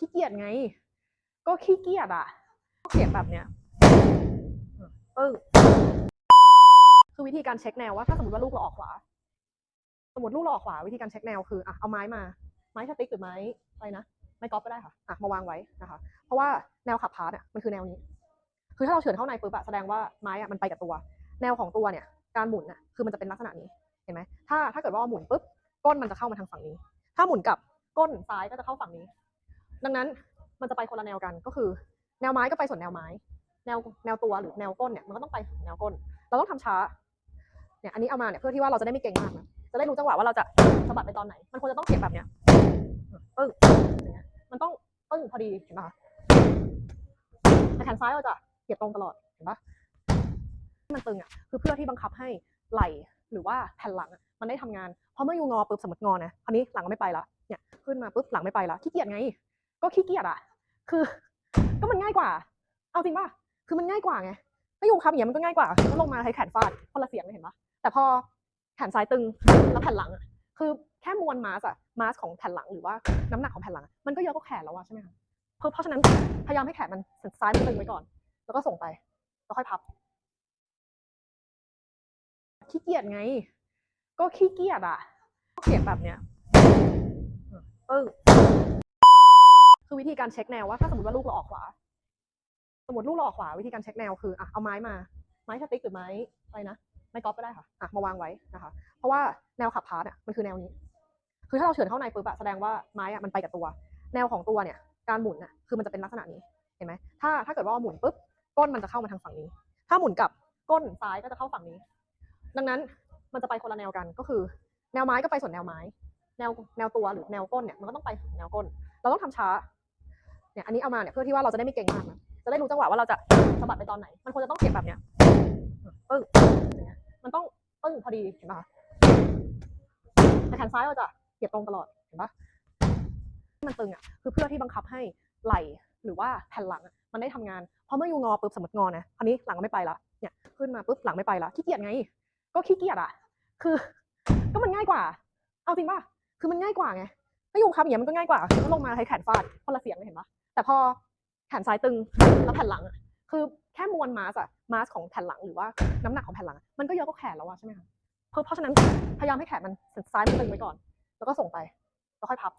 ขี้เกียจไง ก็ขี้เกียจอะเขียนแบบเนี้ยปึ้งคือวิธีการเช็คแนวว่าถ้าสมมติว่าลูกเราออกขวา สมมติลูกเราออกขวาวิธีการเช็คแนวคืออะเอาไม้มา ไม้สติ๊กหรือไม้อะไรนะไม้กอล์ฟก็ได้ค่ะอะมาวางไว้นะคะ เพราะว่าแนวขับพาร์ทอะมันคือแนวนี้ คือถ้าเราเฉือนเข้าในปุ๊บอะแสดงว่าไม้อะมันไปกับตัว แนวของตัวเนี่ย การหมุนอะคือมันจะเป็นลักษณะนี้เห็นไหมถ้าถ้าเกิดว่าหมุนปุ๊บก้นมันจะเข้ามาทางฝั่งนี้ ถ้าหมุนกลับก้นซ้ายก็จะเข้าฝั่งนี้ ดังนั้นมันจะไปคนละแนวกันก็คือ แนวไม้ก็ไปส่วนแนวไม้ แนวแนวตัวหรือแนวก้นเนี่ยมันก็ต้องไปแนวก้น เราต้องทำช้าเนี่ยอันนี้เอามาเนี่ยเพื่อที่ว่าเราจะได้ไม่เก่งมากนะจะได้รู้จังหวะว่าเราจะสะบัดไปตอนไหน มันควรจะต้องเก็บแบบเนี้ยปึ้งอย่างเงี้ยมันต้องปึ้งพอดีเห็นปะแต่แขนซ้ายเราจะเก็บตรงตลอดเห็นปะมันตึงอะคือเพื่อที่บังคับให้ไหล่หรือว่าแผ่นหลังอะมันได้ทำงานเพราะเมื่ออยู่งอปุ๊บสมมติงอนะคราวนี้หลังไม่ไปละเนี่ยขึ้นมาปุ๊บหลังไม่ไปละขี้เกียจไง ก็ขี้เกียจอะ คือ ก็มันง่ายกว่า เอาจริงป่ะ คือมันง่ายกว่าไงถ้ายูครับอย่างเงี้ยมันก็ง่ายกว่าก็ลงมาใช้แขนฟาดคนละเสียงเลยเห็นปะแต่พอแขนซ้ายตึงแล้วแผ่นหลังคือแค่มวลมาสอะมาสของแผ่นหลังหรือว่าน้ำหนักของแผ่นหลัง มันก็เยอะกว่าแขนแล้วอะใช่ไหมคะเพราะเพราะฉะนั้นพยายามให้แขนมันซ้ายมันตึงไว้ก่อน แล้วก็ส่งไป แล้วค่อยพับขี้เกียจไง ก็ขี้เกียจอะเขียนแบบเนี้ยปึ้งคือ ธีการเช็คแนวว่าถ้าสมมติว่าลูกเราออกขวา สมมติลูกเราออกขวาวิธีการเช็คแนวคืออะเอาไม้มา ไม้สติ๊กหรือไม้อะไรนะไม้กอล์ฟก็ได้ค่ะอะมาวางไว้นะคะ เพราะว่าแนวขับพาร์ทอะมันคือแนวนี้ คือถ้าเราเฉือนเข้าในปุ๊บอะแสดงว่าไม้อะมันไปกับตัว แนวของตัวเนี่ย การหมุนอะคือมันจะเป็นลักษณะนี้เห็นไหมถ้าถ้าเกิดว่าหมุนปุ๊บก้นมันจะเข้ามาทางฝั่งนี้ ถ้าหมุนกลับก้นซ้ายก็จะเข้าฝั่งนี้ ดังนั้นมันจะไปคนละแนวกันก็คือ แนวไม้ก็ไปส่วนแนวไม้ แนวแนวตัวหรือแนวก้นเนี่ยมันก็ต้องไปแนวก้น เราต้องทำช้า เนี่ยอันนี้เอามาเนี่ยเพื่อที่ว่าเราจะได้ไม่เก่งมากนะจะได้รู้จังหวะว่าเราจะสะบัดไปตอนไหน มันควรจะต้องเก็บแบบเนี้ยปึ้งอย่างเงี้ยมันต้องปึ้งพอดีเห็นปะแต่แขนซ้ายเราจะเก็บตรงตลอดเห็นปะมันตึงอะคือเพื่อที่บังคับให้ไหลหรือว่าแผ่นหลังอะมันได้ทำงานเพราะเมื่อยูงอปุ๊บสมมติงอนะคราวนี้หลังไม่ไปละเนี่ยขึ้นมาปุ๊บหลังไม่ไปละขี้เกียจไง ก็ขี้เกียจอะ คือ ก็มันง่ายกว่า เอาจริงป่ะคือมันง่ายกว่าไงถ้ายูครับอย่างเงี้ยมันก็ง่ายกว่าก็ลงมาใช้แขนฟาดคนละเสียงเลยเห็นปะ อแขนซ้ายตึงแล้วแผ่นหลังอะคือแค่มวลมาสอะมาสของแผ่นหลังหรือว่าน้ำหนักของแผ่นหลังอะมันก็เยอะกว่าแขนแล้วอะใช่ไหมคะเพราะเพราะฉะนั้นพยายามให้แขนมันซ้ายมันตึงไว้ก่อน แล้วก็ส่งไปแล้วค่อยพับ